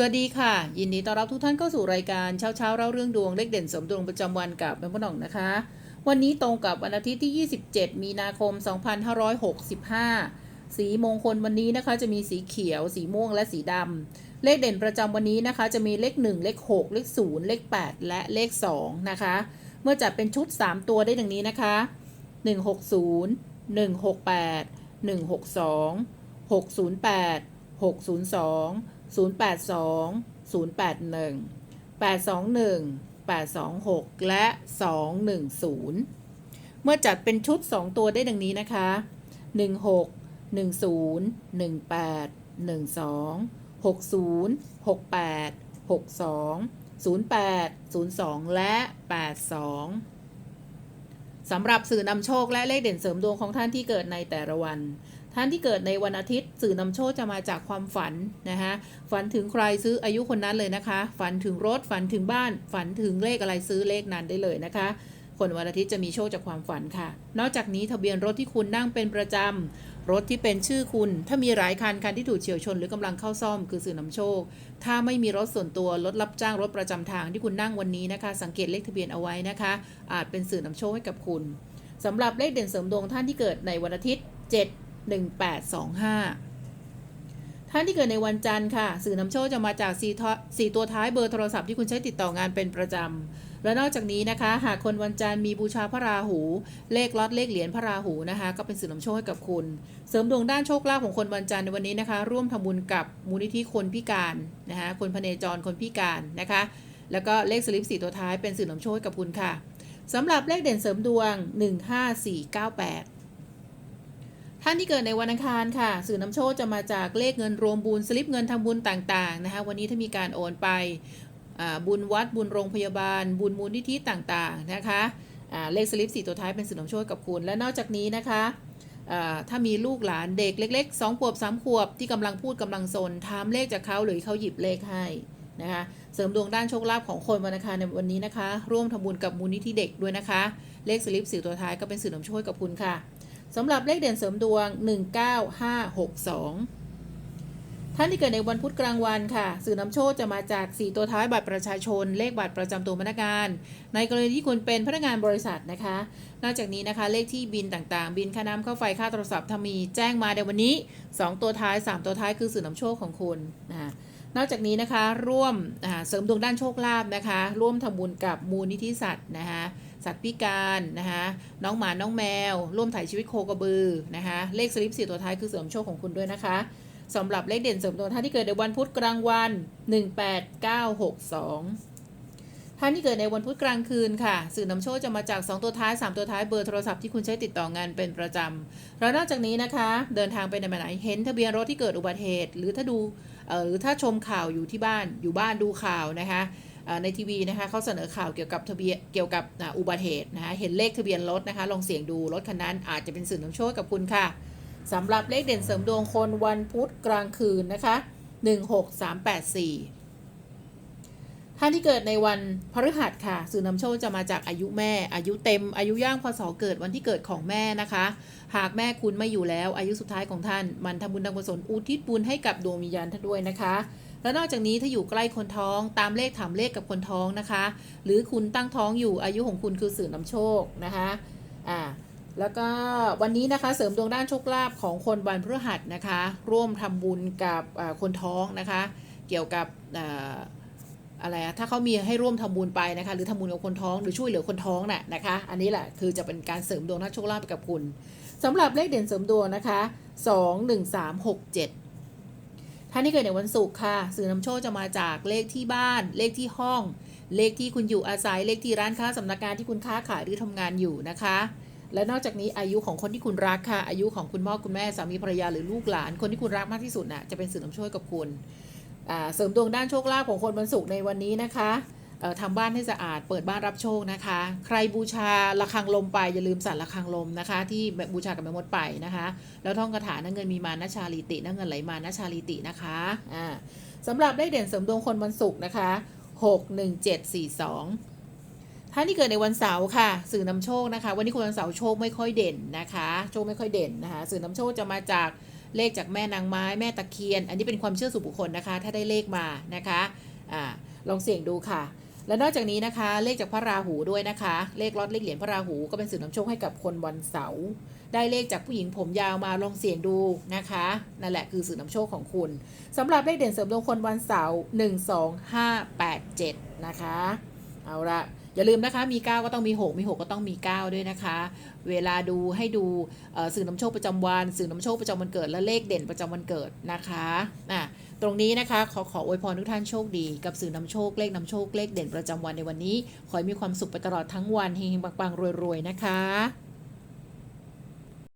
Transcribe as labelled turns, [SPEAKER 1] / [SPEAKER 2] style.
[SPEAKER 1] สวัสดีค่ะ ยินดีต้อนรับทุกท่านเข้าสู่รายการเช้าเช้าเล่าเรื่องดวงเลขเด่นสมดวงประจำวันกับแม่พ่อหน่องนะคะ วันนี้ตรงกับวันอาทิตย์ที่ 27 มีนาคม 2565 สีมงคลวันนี้นะคะ จะมีสีเขียว สีม่วงและสีดำเลขเด่นประจำวันนี้นะคะ จะมีเลข 1 เลข 6 เลข 0 เลข 8 และเลข 2 นะคะ เมื่อจัดเป็นชุด 3 ตัวได้ดังนี้นะคะ 160 168 162 608 602 082 081 821 826 และ 210 เมื่อจัดเป็นชุด 2 ตัวได้ดังนี้นะคะ 16 10 18 12 60 68 62 08 02 และ 82สำหรับสื่อนำโชคและเลขเด่นเสริมดวงของท่านที่เกิดในแต่ละวัน ท่านที่เกิดในวันอาทิตย์สื่อนำโชคจะมาจากความฝันนะคะฝันถึงใครซื้ออายุคนนั้นเลยนะคะ ฝันถึงรถฝันถึงบ้าน ฝันถึงเลขอะไรซื้อเลขนั้นได้เลยนะคะคนวันอาทิตย์จะมีโชคจากความฝันค่ะ นอกจากนี้ทะเบียนรถที่คุณนั่งเป็นประจำ รถที่เป็นชื่อคุณ ถ้ามีหลายคันคันที่ถูกเฉียวชนหรือกำลังเข้าซ่อมคือสื่อนำโชค ถ้าไม่มีรถส่วนตัวรถรับจ้างรถประจำทางที่คุณนั่งวันนี้นะคะ สังเกตเลขทะเบียนเอาไว้นะคะ อาจเป็นสื่อนำโชคให้กับคุณสำหรับเลขเด่นเสริมดวงท่านที่เกิดในวันอาทิตย์ 7 1 8 2 5 ท่านที่เกิดในวันจันทร์ค่ะ สื่อนำโชคจะมาจาก4ท4ตัวท้ายเบอร์โทรศัพท์ที่คุณใช้ติดต่องานเป็นประจำ และนอกจากนี้นะคะ หากคนวันจันทร์มีบูชาพระราหู เลขล็อตเลขเหรียญพระราหูนะคะ ก็เป็นสื่อนำโชคให้กับคุณ เสริมดวงด้านโชคลาภของคนวันจันทร์ในวันนี้นะคะ ร่วมทำบุญกับมูลนิธิคนพิการนะคะคนพเนจรคนพิการนะคะแล้วก็เลขสลิป4ตัวท้ายเป็นสื่อนำโชคให้กับคุณค่ะสำหรับเลขเด่นเสริมดวง 15498 ท่านที่เกิดในวันอังคารค่ะ สื่อนำโชคจะมาจากเลขเงินรวมบุญสลิปเงินทำบุญต่างๆนะคะ วันนี้ถ้ามีการโอนไปบุญวัดบุญโรงพยาบาล บุญมูลนิธิต่างๆนะคะเลขสลิป 4 ตัวท้ายเป็นสื่อนำโชคกับคุณ และนอกจากนี้นะคะถ้ามีลูกหลานเด็กเล็ก ๆ 2 ขวบ 3 ขวบที่กำลังพูดกำลังสนถามเลขจากเขาหรือเขาหยิบเลขให้นะคะเสริมดวงด้านโชคลาภของคนวันอังคารในวันนี้นะคะ ร่วมทำบุญกับมูลนิธิเด็กด้วยนะคะ เลขสลิปสี่ตัวท้ายก็เป็นสื่อนำโชคกับคุณค่ะ สำหรับเลขเด่นเสริมดวง 19562 ท่านที่เกิดในวันพุธกลางวันค่ะ สื่อนำโชคจะมาจาก 4 ตัวท้ายบัตรประชาชน เลขบัตรประจำตัวพนักงาน ในกรณีที่คุณเป็นพนักงานบริษัทนะคะ นอกจากนี้นะคะ เลขที่บินต่างๆ บินค่าน้ำค่าไฟค่าโทรศัพท์ถ้ามีแจ้งมาในวันนี้ 2 ตัวท้าย 3 ตัวท้ายคือสื่อนำโชคของคุณนะคะ นอกจากนี้นะคะร่วมเสริมดวงด้านโชคลาภนะคะ ร่วมทำบุญกับมูลนิธิสัตว์นะคะสัตว์พิการนะคะน้องหมาน้องแมว ร่วมถ่ายชีวิตโคกระบือนะคะเลขสลิปสี่ตัวท้ายคือเสริมโชคของคุณด้วยนะคะสำหรับเลขเด่นเสริมดวงท่านที่เกิดในวันพุธกลางวัน 18962 ท่านที่เกิดในวันพุธกลางคืนค่ะ สื่อนำโชคจะมาจาก 2 ตัวท้าย 3 ตัวท้ายเบอร์โทรศัพท์ที่คุณใช้ติดต่องานเป็นประจำแล้วนอกจากนี้นะคะ เดินทางไปไหนมาไหนเห็นทะเบียนรถที่เกิดอุบัติเหตุ หรือถ้าดูหรือถ้าชมข่าวอยู่ที่บ้านอยู่บ้านดูข่าวนะคะในทีวีนะคะเขาเสนอข่าวเกี่ยวกับทะเบียนเกี่ยวกับอุบัติเหตุนะคะเห็นเลขทะเบียนรถนะคะ ลองเสี่ยงดูรถคันนั้นอาจจะเป็นสื่อนำโชคกับคุณค่ะสำหรับเลขเด่นเสริมดวงคนวันพุธกลางคืนนะคะ 16384 ท่านที่เกิดในวันพฤหัสค่ะ สื่อนำโชคจะมาจากอายุแม่ อายุเต็ม อายุย่างพศเกิดวันที่เกิดของแม่นะคะ หากแม่คุณไม่อยู่แล้ว อายุสุดท้ายของท่าน มันทำบุญทำกุศลอุทิศบุญให้กับดวงวิญญาณท่านด้วยนะคะ และนอกจากนี้ถ้าอยู่ใกล้คนท้องตามเลขถามเลขกับคนท้องนะคะ หรือคุณตั้งท้องอยู่อายุของคุณคือสื่อนำโชคนะคะอ่าแล้วก็วันนี้นะคะเสริมดวงด้านโชคลาภของคนวันพฤหัสนะคะ ร่วมทำบุญกับคนท้องนะคะ เกี่ยวกับ อะไรอะถ้าเขามีให้ร่วมทำบุญไปนะคะ หรือทำบุญกับคนท้องหรือช่วยเหลือคนท้องน่ะนะคะ อันนี้แหละคือจะเป็นการเสริมดวงนักโชคลาภกับคุณสำหรับเลขเด่นเสริมดวงนะคะ2 1 3 6 7ท่านที่เกิดในวันศุกร์ค่ะ สื่อนำโชคจะมาจากเลขที่บ้าน เลขที่ห้อง เลขที่คุณอยู่อาศัย เลขที่ร้านค้าสำนักงานที่คุณค้าขายหรือทำงานอยู่นะคะ และนอกจากนี้อายุของคนที่คุณรักค่ะ อายุของคุณพ่อคุณแม่สามีภรรยาหรือลูกหลาน คนที่คุณรักมากที่สุดน่ะจะเป็นสื่อนำโชคกับคุณ เสริมดวงด้านโชคลาภของคนวันศุกร์ในวันนี้นะคะทำบ้านให้สะอาดเปิดบ้านรับโชคนะคะ ใครบูชาระฆังลมไปอย่าลืมสั่นระฆังลมนะคะ ที่บูชากับแม่มดไปนะคะ แล้วท่องคาถานะเงินมีมานะชาลีตินะเงินไหลมานะชาลีตินะคะอ่าสำหรับได้เด่นเสริมดวงคนวันศุกร์นะคะ 6 1 7 4 2 ท่านที่เกิดในวันเสาร์ค่ะ สื่อนำโชคนะคะ วันนี้คนวันเสาร์โชคไม่ค่อยเด่นนะคะ โชคไม่ค่อยเด่นนะคะ สื่อนำโชคจะมาจาก เลขจากแม่นางไม้แม่ตะเคียน อันนี้เป็นความเชื่อส่วนบุคคลนะคะ ถ้าได้เลขมานะคะอ่าลองเสี่ยงดูค่ะ และนอกจากนี้นะคะ เลขจากพระราหูด้วยนะคะ เลขลอดเลขเหรียญพระราหูก็เป็นสื่อนำโชคให้กับคนวันเสาร์ได้เลขจากผู้หญิงผมยาวมาลองเสี่ยงดูนะคะ นั่นแหละคือสื่อนำโชคของคุณสำหรับเลขเด่นเสริมดวงคนวันเสาร์1 2 5 8 7 นะคะ เอาละ อย่าลืมนะคะมี 9 ก็ต้องมี 6 มี 6 ก็ต้องมี 9 ด้วยนะคะ เวลาดูให้ดูสื่อนำโชคประจำวัน สื่อนำโชคประจำวันเกิดและเลขเด่นประจำวันเกิดนะคะอะตรงนี้นะคะ ขอขออวยพรทุกท่านโชคดี กับสื่อนำโชคเลขนำโชคเลขเด่นประจำวันในวันนี้ ขอให้มีความสุขไปตลอดทั้งวันเฮงๆปังๆรวยๆนะคะ